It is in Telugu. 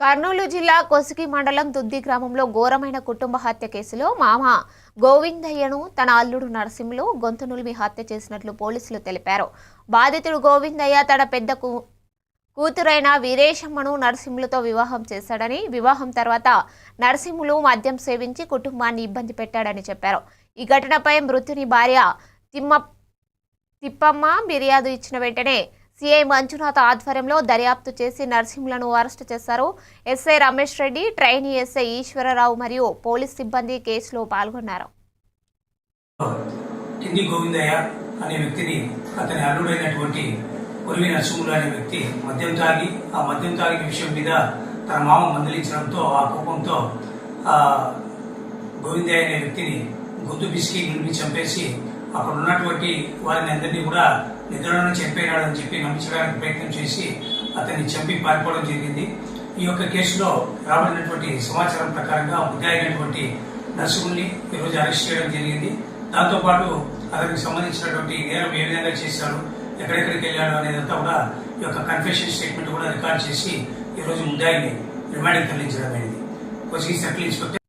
కర్నూలు జిల్లా కొసికి మండలం దుద్ది గ్రామంలో ఘోరమైన కుటుంబ హత్య కేసులో మామ గోవిందయ్యను తన అల్లుడు నరసింహులు గొంతు నులిమి హత్య చేసినట్లు పోలీసులు తెలిపారు. బాధితుడు గోవిందయ్య తన పెద్ద కూతురైన వీరేశమ్మను నరసింహులతో వివాహం చేశాడని వివాహం తర్వాత నరసింహులు మద్యం సేవించి కుటుంబాన్ని ఇబ్బంది పెట్టాడని చెప్పారు. ఈ ఘటనపై మృతుని భార్య తిమ్మ తిప్పమ్మ ఫిర్యాదు ఇచ్చిన వెంటనే సిఐ మంజునాథ్ ఆధ్వర్యంలో దర్యాప్తు చేసి నర్సింహులను అరెస్టు చేశారు. SI Ramesh Reddy trainee SI Eshwararao మరియు పోలీస్ సిబ్బంది కేసులో పాల్గొన్నారు. కింది గోవిందయ్య అనే వ్యక్తిని అతని అల్లుడైనటువంటి కొరివి నరసింహులు అనే వ్యక్తి మద్యం తాగి ఆ మద్యం తాగిన విషయం మీద తన మామ మందలించడంతో ఆ కోపంతో గోవిందయ్య అనే వ్యక్తిని గొంతు పిసికి నిలిపి చంపేసి అక్కడ ఉన్నటువంటి వారిని అందరినీ కూడా నిద్రలోనే అని చెప్పి నమ్మించడానికి ప్రయత్నం చేసి అతన్ని చంపి పారిపోవడం జరిగింది. ఈ యొక్క కేసులో రాబడినటువంటి సమాచారం ప్రకారంగా ముద్దాయినటువంటి నర్సుల్ని ఈరోజు అరెస్ట్ చేయడం జరిగింది. దాంతో పాటు అతనికి సంబంధించినటువంటి నేరం ఏ విధంగా చేశాడు ఎక్కడెక్కడికి వెళ్ళాడు అనేదంతా కూడా ఈ యొక్క కన్ఫెషన్ స్టేట్మెంట్ కూడా రికార్డ్ చేసి ఈ రోజు ముద్దాయిని రిమాండ్కి తరలించడం అనేది కొద్దిగా సర్కిల్ ఇన్స్పెక్టర్